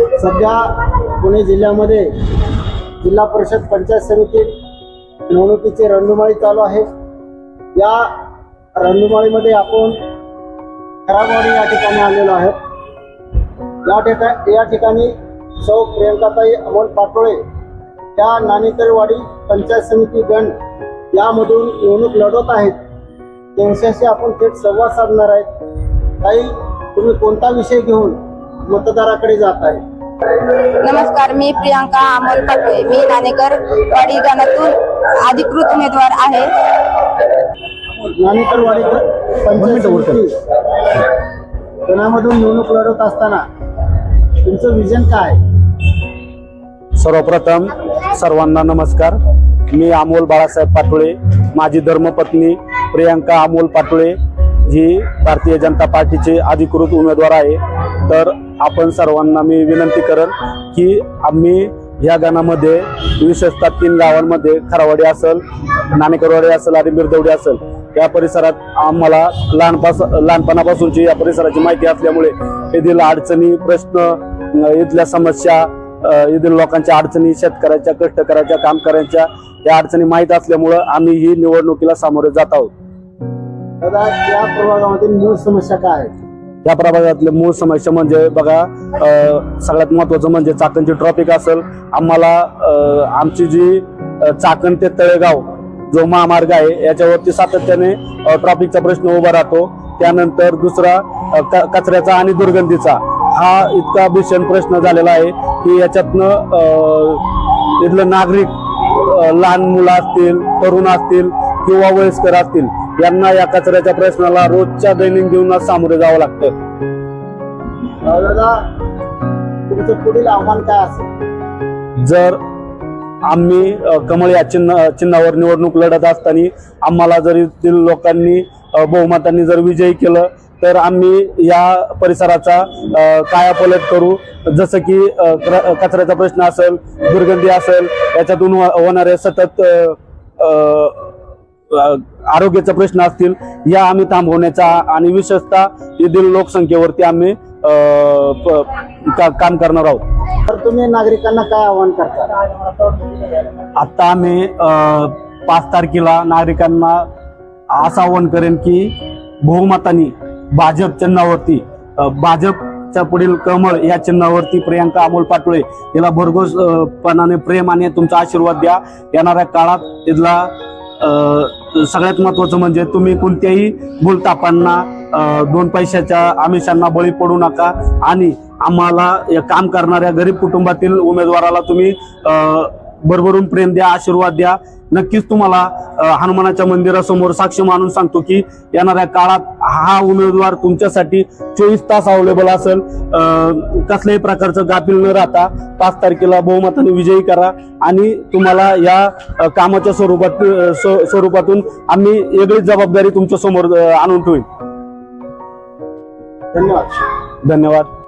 सध्या पुणे जिल्ह्यामध्ये जिल्हा परिषद पंचायत समिती निवडणुकीची रणधुमाळी चालू आहे. या रणधुमाळीमध्ये आपण खराबवाडी या ठिकाणी आलेलो आहोत. या ठिकाणी या ठिकाणी सौ प्रियंकाताई अमोल पाटोळे त्या नाणेकरवाडी पंचायत समिती गण यामधून निवडणूक लढवत आहेत. त्यांच्याशी आपण थेट संवाद साधणार आहेत. काही तुम्ही कोणता विषय घेऊन मतदाराकडे जात आहे. नमस्कार मी प्रियांका अमोल पाटोळे. मी नाणेकर वाडी गाण्यातून अधिकृत उमेदवार आहे. पंचायत समिती. गणामधून निवडणूक लढवत असताना तुमचं विजन काय? आहे? सर्वप्रथम सर्वांना नमस्कार. मी अमोल बाळासाहेब पाटोळे माझी धर्मपत्नी प्रियांका अमोल पाटोळे ही भारतीय जनता पार्टीचे अधिकृत उमेदवार आहे. तर आपण सर्वांना मी विनंती करेन की आम्ही या गणामध्ये विशेषतः तीन गावांमध्ये खरावाडी असेल नाणेकरवाडी असेल आणि मिरदवडी असेल या परिसरात आम्हाला लहानपास लहानपणापासूनची या परिसराची माहिती असल्यामुळे येथील अडचणी प्रश्न इथल्या समस्या येथील लोकांच्या अडचणी शेतकऱ्याच्या कष्टकऱ्याच्या कामकऱ्यांच्या या अडचणी माहीत असल्यामुळं आम्ही ही निवडणुकीला सामोरे जात आहोत. दादा या प्रभागामध्ये मूळ समस्या काय आहे या प्रभागातले मूळ समस्या म्हणजे बघा सगळ्यात महत्वाचं म्हणजे चाकणची ट्रॉफिक असेल आम्हाला आमची जी चाकण ते तळेगाव जो महामार्ग आहे याच्यावरती सातत्याने ट्रॉफिकचा प्रश्न उभा राहतो. त्यानंतर दुसरा क- कचऱ्याचा आणि दुर्गंधीचा. हा इतका भीषण प्रश्न झालेला आहे की याच्यातनं इथलं नागरिक लहान मुलं असतील तरुण असतील किंवा वयस्कर असतील यांना या कचऱ्याच्या प्रश्नाला रोजच्या दैनंदिन जीवनात सामोरे जावं लागतं. तुमचं पुढील आव्हान काय असेल? जर आम्ही कमळ या चिन्ह चिन्हावर निवडणूक लढत असताना आम्हाला जर लोकांनी बहुमतांनी जर विजयी केलं तर आम्ही या परिसराचा कायापालट करू. जसं की कचऱ्याचा प्रश्न असेल दुर्गंधी असेल याच्यातून होणारे सतत आरोग्याचे प्रश्न असतील या आम्ही थांबवण्याचा आणि विशेषतः येथील लोकसंख्येवरती आम्ही का- काम करणार आहोत. तर तुम्ही नागरिकांना काय आव्हान करता? आता आम्ही पाच तारखेला नागरिकांना असं आवाहन करेन की बहुमतानी भाजप चिन्हावरती भाजपच्या पुढील कमळ या चिन्हावरती प्रियांका अमोल पाटोळे याला भरघोस अ, पणाने प्रेम आणि तुमचा आशीर्वाद द्या. येणाऱ्या काळात इथला अ, सगळ्यात महत्वाचं म्हणजे तुम्ही कोणत्याही भूलतापांना दोन पैशाच्या आमिषांना बळी पडू नका. आणि आम्हाला या काम करणाऱ्या गरीब कुटुंबातील उमेदवाराला तुम्ही भरभरून प्रेम द्या आशीर्वाद द्या. नक्कीच तुम्हाला हनुमानाच्या मंदिरासमोर साक्ष मानून सांगतो की येणाऱ्या काळात हा उमेदवार तुमच्यासाठी चोवीस तास अवेलेबल असेल. कसल्याही प्रकारचं गाफील न राहता पाच तारखेला बहुमताने विजयी करा आणि तुम्हाला या कामाच्या स्वरूपात स्वरूपातून आम्ही वेगळीच जबाबदारी तुमच्यासमोर आणून ठेवू धन्यवाद. धन्यवाद.